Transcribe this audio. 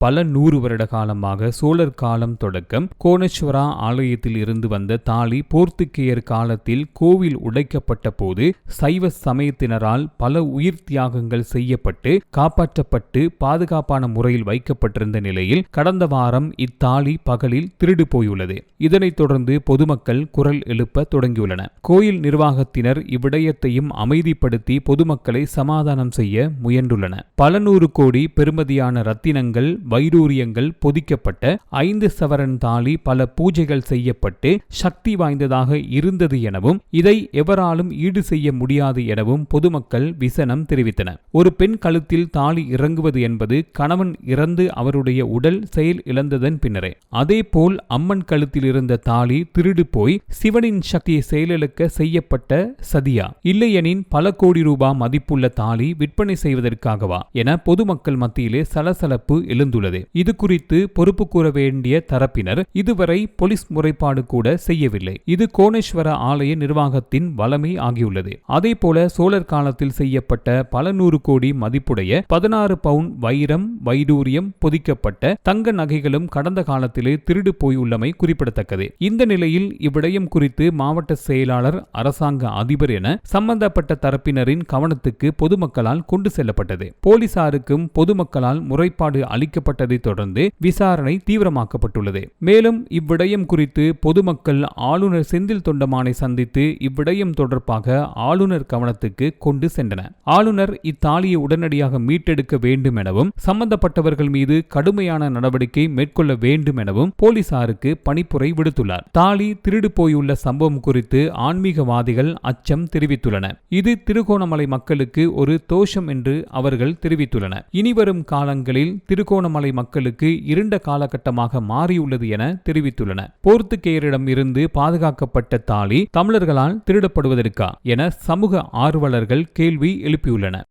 பல நூறு வருட காலமாக சோழர் காலம் தொடக்கம் கோணேஸ்வரா ஆலயத்தில் இருந்து வந்த தாலி போர்த்துக்கேயர் காலத்தில் கோவில் உடைக்கப்பட்ட போது சைவ சமயத்தினரால் பல உயிர் தியாகங்கள் செய்யப்பட்டு காப்பாற்றப்பட்டு பாதுகாப்பான முறையில் வைக்கப்பட்டிருந்த நிலையில் கடந்த வாரம் இத்தாலி பகலில் திருடு போயுள்ளது. இதனைத் தொடர்ந்து பொதுமக்கள் குரல் எழுப்ப தொடங்கியுள்ளனர் கோயில் நிர்வாகத்தினர் இவ்விடயத்தையும் அமைதிப்படுத்தி பொதுமக்களை சமாதானம் செய்ய முயன்றுள்ளனர். பல நூறு கோடி பெறுமதியான ரத்தினங்கள் வைடூரியங்கள் பொதிக்கப்பட்ட ஐந்து சவரன் தாலி பல பூஜைகள் செய்யப்பட்டு சக்தி வாய்ந்ததாக இருந்தது எனவும் இதை எவராலும் ஈடு செய்ய முடியாது எனவும் பொதுமக்கள் விசனம் தெரிவித்தனர். ஒரு பெண் கழுத்தில் தாலி இறங்குவது என்பது கணவன் இறந்து அவருடைய உடல் செயல் இழந்ததன் பின்னரே. அதேபோல் அம்மன் கழுத்தில் இருந்த தாலி திருடு போய் சிவனின் சக்தியை செயலிழக்க செய்யப்பட்ட சதியா. இல்லையெனின் பல கோடி ரூபாய் மதிப்புள்ள தாலி விற்பனை செய்வதற்காகவா என பொதுமக்கள் மத்தியிலே சலசலப்பு எழுந்துள்ளது. இது குறித்து பொறுப்பு கூற வேண்டிய தரப்பினர் இதுவரை போலீஸ் முறைப்பாடு கூட செய்யவில்லை. இது கோணேஸ்வர ஆலய நிர்வாகத்தின் வளமை ஆகியுள்ளது. அதே போல சோழர் காலத்தில் செய்யப்பட்ட பல நூறு கோடி மதிப்புடைய பதினாறு பவுன் வைரம் வைடூரியம் பொதிக்கப்பட்ட தங்க நகைகளும் கடந்த காலத்திலே திருடு போயுள்ளமை குறிப்பிடத்தக்கது. இந்த நிலையில் இவ்விடயம் குறித்து மாவட்ட செயலாளர் அரசாங்க அதிபர் என சம்பந்தப்பட்ட தரப்பினரின் கவனத்துக்கு பொதுமக்களால் கொண்டு செல்லப்பட்டது. போலீசாருக்கும் பொதுமக்களால் முறைப்பாடு அளிக்கப்பட்டதை தொடர்ந்து விசாரணை தீவிரமாக்கப்பட்டுள்ளது. மேலும் இவ்விடயம் குறித்து பொதுமக்கள் ஆளுநர் செந்தில் தொண்டமானை சந்தித்து இவ்விடயம் தொடர்பாக ஆளுநர் கவனத்துக்கு கொண்டு சென்றனர். ஆளுநர் இத்தாலியை உடனடியாக மீட்டெடுக்க வேண்டும் எனவும் சம்பந்தப்பட்டவர்கள் மீது கடுமையான நடவடிக்கை மேற்கொள்ள வேண்டும் எனவும் போலீசாருக்கு பணிப்புரை விடுத்துள்ளார். தாலி திருடு போயுள்ள சம்பவம் குறித்து ஆன்மீகவாதிகள் அச்சம் தெரிவித்துள்ளனர். இது திருகோணமலை மக்களுக்கு ஒரு தோஷம் என்று அவர்கள் தெரிவித்துள்ளனர். இனிவரும் காலங்களில் திருகோணமலை மக்களுக்கு இருண்ட காலகட்டமாக மாறியுள்ளது என தெரிவித்துள்ளன. போர்த்துகேயரிடம் இருந்து பாதுகாக்கப்பட்ட தாலி தமிழர்களால் திருடப்படுவதற்கா என சமூக ஆர்வலர்கள் கேள்வி எழுப்பியுள்ளனர்.